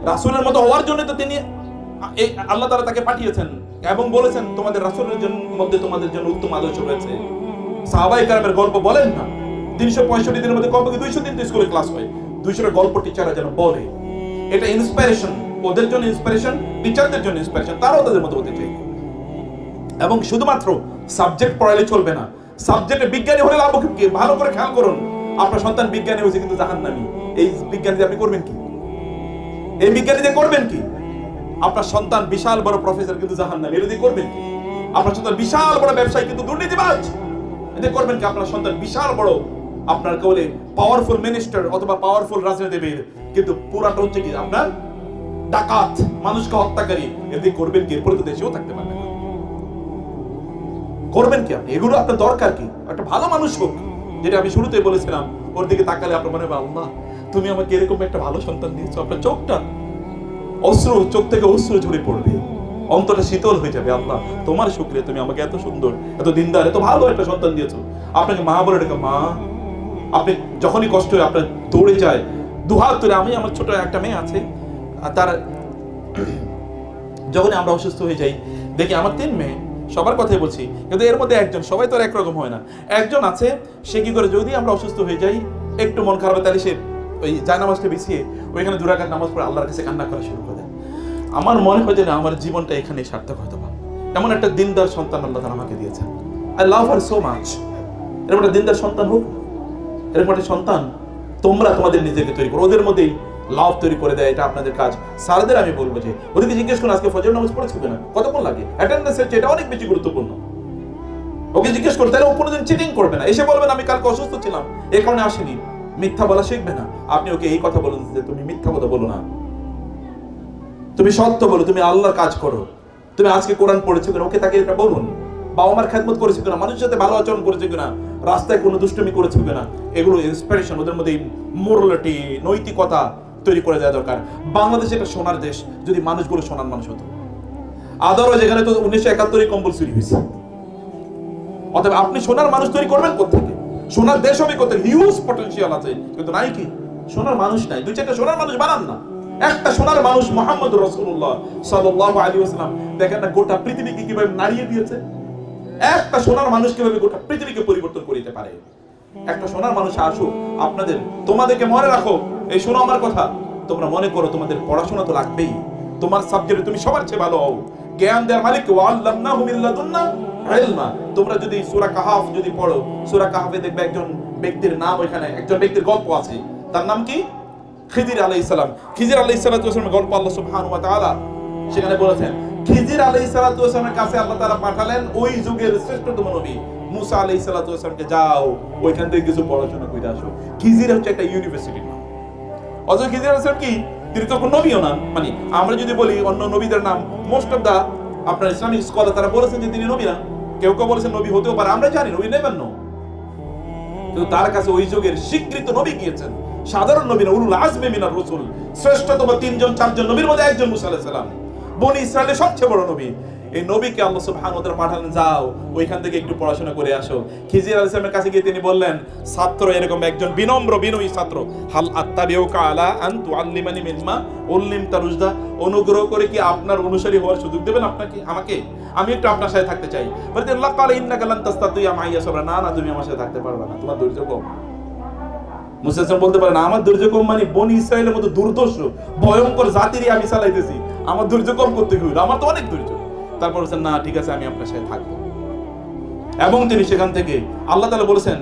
রাসুলের মতো হওয়ার জন্য তো তিনি এই আল্লাহ তারা তাকে পাঠিয়েছেন এবং বলেছেন, তোমাদের রাসুলের জন্য মধ্যে তোমাদের জন্য উত্তম আদর্শ রয়েছে। সাহাবাই কারামের গল্প বলেন না। তিনশো পঁয়ষট্টি দিনের মধ্যে কমপক্ষে দুইশো দিন তো স্কুলে ক্লাস হয়। দুইশোটা গল্প টিচাররা যেন বলে। এটা ইন্সপিরেশন ওদের জন্য ইন্সপিরেশন টিচারদের জন্য ইন্সপিরেশন তারাও তাদের মতো হতে চাই এবং শুধুমাত্র সাবজেক্ট পড়ালে চলবে না সাবজেক্টে বিজ্ঞানী হলে লাভ কি? ভালো করে খেয়াল করুন। আপনার সন্তান বিজ্ঞানী হয়েছে কিন্তু জাহান্নামী। এই বিজ্ঞানী আপনি করবেন কি? এই বিজ্ঞানী করবেন কি? আপনার সন্তান বিশাল বড় প্রফেসর কিন্তু জাহান্নামী। এটা দিয়ে করবেন কি? আপনার সন্তান বিশাল বড় ব্যবসায়ী কিন্তু দুর্নীতিবাজ। এতে করবেন কি? আপনার সন্তান বিশাল বড়, আপনার বলে পাওয়ারফুল মিনিস্টার অথবা পাওয়ারফুল রাজনীতিবিদ। কিন্তু পুরাটা হচ্ছে কি, আপনার ডাকাত, মানুষকে হত্যাকারী। এতে করবেন কি? এরপরে তো দেশেও থাকতে পারবেন করবেন কি আপনি? এগুলো আপনার দরকার কি? একটা ভালো মানুষ হোক, যেটা আমি শুরুতেই বলেছিলাম, ওর দিকে তাকালে আপনার মনে হবে, আল্লাহ, তুমি আমাকে এরকম একটা ভালো সন্তান দিয়েছ। আপনার চোখটা অশ্রু, চোখ থেকে অশ্রু ঝরে পড়বে। অন্তরটা শীতল হয়ে যাবে, আল্লাহ, তোমার শুক্রিয়া, তুমি আমাকে এত সুন্দর, এত দিনদার, এত ভালো একটা সন্তান দিয়েছ। আপনাকে মা বলে ডেকে, মা, আপনি যখনই কষ্ট হয়, আপনার দৌড়ে যায় দুহাত তুলে আমি, আমার ছোট একটা মেয়ে আছে তার যখনই আমরা অসুস্থ হয়ে যাই, দেখি আমার তিন মেয়ে, সবার কথাই বলছি, কিন্তু এর মধ্যে একজন, সবাই তো আর একরকম হয় না। একজন আছে, সে কি করে যদি আমরা অসুস্থ হয়ে যাই, একটু মন খারাপ তাহলে সে ওই জায়নামাজটা বিছিয়ে, ওইখানে দুরাকার নামাজ পড়ে আল্লাহর কাছে কান্না করা শুরু করে আমার মনে হয় যে না, আমার জীবনটা এখানে সার্থক হয়তো বা। এমন একটা দিনদার সন্তান আল্লাহ তাআলা আমাকে দিয়েছেন। I love her so much এরকম একটা দিনদার সন্তান হোক এরকম একটা সন্তান তোমরা তোমাদের নিজেকে তৈরি করো। ওদের মধ্যেই লাভ তৈরি করে দেয়, এটা আপনাদের কাজ। স্যারদের আমি বলব যে, ওদেরকে জিজ্ঞেস করুন, আজকে ফজর নামাজ পড়েছে কিনা? কতক্ষণ লাগে? অ্যাটেন্ডেন্সের চেয়ে এটা অনেক বেশি গুরুত্বপূর্ণ। ওকে জিজ্ঞেস করতে তাহলে ও কোনোদিন চিটিং করবে না। এসে বলবেন, আমি কালকে অসুস্থ ছিলাম। এই কারণে আসেনি। মিথ্যা বলা শিখবে না। আপনি ওকে এই কথা বলুন যে, তুমি মিথ্যা কথা বলো না। তুমি সত্য বলো। তুমি আল্লাহর কাজ করো। তুমি আজকে কোরআন পড়েছো কিনা? ওকে তাকে এটা বলুন। বাবা মার খেদমত করেছ কিনা মানুষের সাথে ভালো আচরণ করেছ কিনা, রাস্তায় কোনো দুষ্টুমি করেছ কিনা, এগুলো ইন্সপিরেশন ওদের মধ্যে মোরালিটি নৈতিকতা তৈরি করে দেওয়া দরকার। বাংলাদেশ একটা সোনার দেশ, যদি মানুষগুলো সোনার মানুষ হতো। আদারও যেখানে তো উনিশশো একাত্তরে কম্পালসরি হয়েছে। অতএব আপনি সোনার মানুষ তৈরি করবেন কোথেকে সোনার দেশ হবে কোথায় হিউজ পটেনশিয়াল আছে। কিন্তু নাই কি? সোনার মানুষ নাই। দুই চারটা সোনার মানুষ বানান না। একটা সোনার মানুষ মোহাম্মদ রসুল্লাহ সাল্লাল্লাহু আলাইহি ওয়াসাল্লাম। দেখেন না, গোটা পৃথিবীকে কীভাবে নাড়িয়ে দিয়েছে। একটা সোনার মানুষ কীভাবে গোটা পৃথিবীকে পরিবর্তন করিতে পারে? একটা সোনার মানুষ আসুক, আপনাদের, তোমাদেরকে মনে রাখো, এই শোনো আমার কথা। তোমরা মনে করো তোমাদের পড়াশোনা তো লাগবেই। তোমার সাবজেক্টে তুমি সবার চেয়ে ভালো হও। জ্ঞান দেওয়ার মালিক ওয়াল্লামনাহু মিন ইলমা। তোমরা যদি সূরা কাহাফ যদি পড়ো, সূরা কাহাফে দেখবে একজন ব্যক্তির নাম ওখানে একজন ব্যক্তির গল্প আছে। তার নাম কি? খিজির আলাইহিস সালাম। খিজির আলাইহিস সালাতু গল্প আল্লাহ সুবহানাহু ওয়া তাআলা সেখানে বলেছেন খিজির আলাইহিস সালাতু ওয়াসালামের কাছে আল্লাহ তাআলা পাঠালেন, ওই যুগের শ্রেষ্ঠতম নবী মুসা যাও, ওইখান থেকে কিছু পড়াশোনা করে আসো। খিজির হচ্ছে একটা নাম। অথচ খিজির কি? তিনি তো কোনো নবীও না। মানে আমরা যদি বলি অন্য নবীদের নাম মোস্ট অফ দা আপনার ইসলামিক স্কলার তারা বলেছেন যে তিনি নবী না। কেউ কেউ বলেছেন নবী হতেও পারে, আমরা জানি নবী নেবেন না কিন্তু তার কাছে ওই যুগের স্বীকৃত নবী গিয়েছেন। সাধারণ নবী না, উলুল আজমে মিনার রসুল। শ্রেষ্ঠতম তিনজন, চারজন নবীর মধ্যে একজন মুসা সালাম। বনি ইসরায়েলের সবচেয়ে বড় নবী। এই নবীকে আল্লাহ সুবহানাহু ওয়া তাআলা পাঠালেন, যাও, ওইখান থেকে একটু পড়াশোনা করে আসো। খিজির আলাইহিস সালামের কাছে গিয়ে তিনি বললেন, ছাত্র এরকম একজন বিনম্র, বিনয়ী ছাত্র। হাল আত্তাবিউকা আলা আন তুআল্লিমানি মিম্মা উল্লিম তারুজদা অনুগ্রহ করে কি আপনার অনুসারী হওয়ার সুযোগ দেবেন আপনাকে, আমাকে? আমি একটু আপনার সাথে থাকতে চাই। বলতে আল্লাহ কালা ইন্নাকা লান তাস্তাতিয়া মাইয়া সাবরা। না না, তুমি আমার সাথে থাকতে পারবে না, তোমার ধৈর্য কম। বলতে পারেন, আমার মানে ইসরায়েলের মতো ভয়ঙ্কর জাতিরই আমি চালাইতেছি আমার করতে? আমার তো অনেক ধৈর্য তারপর বলছেন, না, ঠিক আছে, আমি আপনার সাথে থাকব। এবং তিনি সেখান থেকে আল্লাহ তাআলা বলেছেন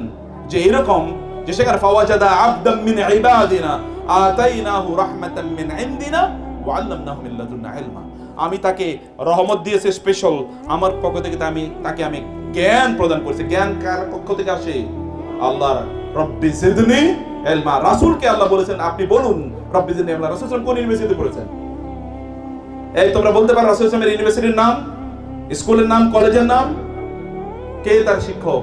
যে, এরকম যে সেখানে আবদাম মিন আতাইনাহু রাহমাতাম মিন ইনদিনা ওয়া আল্লামনাহু মিন লাদুন্না ইলমা। আমি তাকে রহমত দিয়েছে স্পেশাল আমার পক্ষ থেকে আমি, তাকে আমি জ্ঞান প্রদান করেছি। জ্ঞান কার পক্ষ থেকে আসে? আল্লাহর। রব্বি জিদনি ইলমা রাসূলকে আল্লাহ বলেছেন, আপনি বলুন, রব্বি ইলমা রাসূল কোন ইউনিভার্সিটিতে পড়েছেন? এই তোমরা বলতে পারো রাসূল ইউনিভার্সিটির নাম, স্কুলের নাম, কলেজের নাম। কে তার শিক্ষক?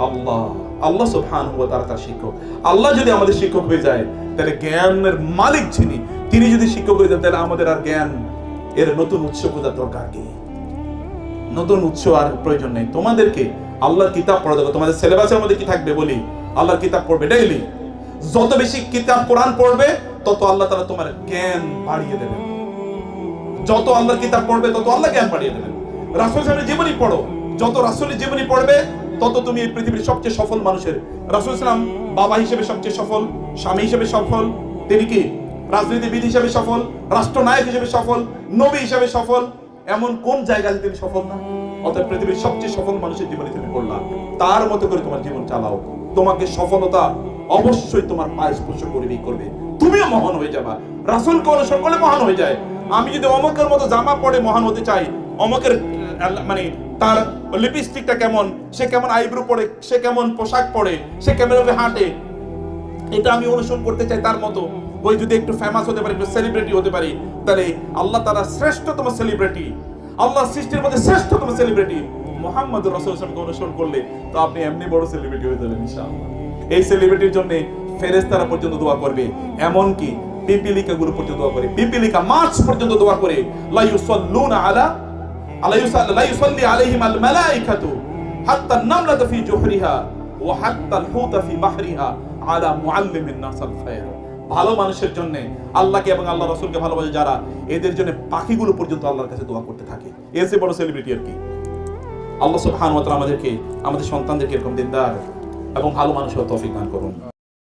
আল্লাহ। আল্লাহ সুবহানাহু ওয়া তাআলা তার শিক্ষক। আল্লাহ যদি আমাদের শিক্ষক হয়ে যায়, তাহলে জ্ঞানের মালিক যিনি, তিনি যদি শিক্ষক হয়ে যান, তাহলে আমাদের আর জ্ঞান, এর নতুন উৎস খোঁজার দরকার কি? নতুন উৎস আর প্রয়োজন নেই। তোমাদেরকে আল্লাহর কিতাব পড়া দেখো তোমাদের সিলেবাসের মধ্যে কি থাকবে বলি? আল্লাহর কিতাব পড়বে ডেইলি যত বেশি কিতাব কোরআন পড়বে, তত আল্লাহ তাআলা তোমার জ্ঞান বাড়িয়ে দেবেন যত আল্লাহর কিতাব পড়বে, তত আল্লাহ জ্ঞান বাড়িয়ে দেবেন রাসূল সাহেবের জীবনী পড়ো, যত রাসূলের জীবনী পড়বে, তত তুমি এই পৃথিবীর সবচেয়ে সফল মানুষের। রাসূল সাল্লাম বাবা হিসেবে সবচেয়ে সফল, স্বামী হিসেবে সফল, তিনি কি? রাজনীতিবিদ হিসেবে সফল, রাষ্ট্রনায়ক হিসেবে সফল, নবী হিসেবে সফল, এমন কোন জায়গায় তিনি সফল না? অর্থাৎ পৃথিবীর সবচেয়ে সফল মানুষের জীবনে তুমি পড়লা। তার মতো করে তোমার জীবন চালাও। তোমাকে সফলতা অবশ্যই তোমার পায়ে স্পর্শ করবেই করবে। তুমিও মহান হয়ে যাবা। রাসূলকে অনুসরণ করলে মহান হয়ে যায়। আমি যদি অমকের মতো জামা পরে মহান হতে চাই, অমকের মানে তার লিপস্টিকটা কেমন, সে কেমন আইব্রো পরে, সে কেমন পোশাক পরে, সে কেমন হাঁটে, এটা আমি অনুসরণ করতে চাই তার মতো। ওই যদি একটু ফেমাস হতে পারি, একটু সেলিব্রিটি হতে পারি, তাহলে আল্লাহ তারা শ্রেষ্ঠতম সেলিব্রিটি আল্লাহ সৃষ্টির মধ্যে শ্রেষ্ঠতম সেলিব্রিটি মোহাম্মদ রসুল ইসলামকে অনুসরণ করলে তো আপনি এমনি বড় সেলিব্রিটি হয়ে যাবেন ইনশাআল্লাহ। এই সেলিব্রিটির জন্য ফেরেশতারা পর্যন্ত দোয়া করবে। এমনকি পিপিলিকা গুলো পর্যন্ত দোয়া করে। পিপিলিকা মাছ পর্যন্ত দোয়া করে। লা ইউসাল্লুনা আলা আলা ইউসাল্লি লা ইউসাল্লি আলাইহিম আল মালাইকাতু হাত্তা নামলাতা ফি জুহরিহা ওয়া হাত্তা আল হুতা ফি বাহরিহা আলা মুআল্লিমিন নাস আল খায়র। ভালো মানুষের জন্য আল্লাহকে এবং আল্লাহ রাসূলকে ভালোবাসে যারা, এদের জন্য পাখিগুলো পর্যন্ত আল্লাহর কাছে দোয়া করতে থাকে। এর চেয়ে বড় সেলিব্রিটি আর কি? আল্লাহ সুবহানাহু ওয়া তাআলা আমাদেরকে, আমাদের সন্তানদেরকে এরকম দিনদার এবং ভালো মানুষের তৌফিক দান করুন।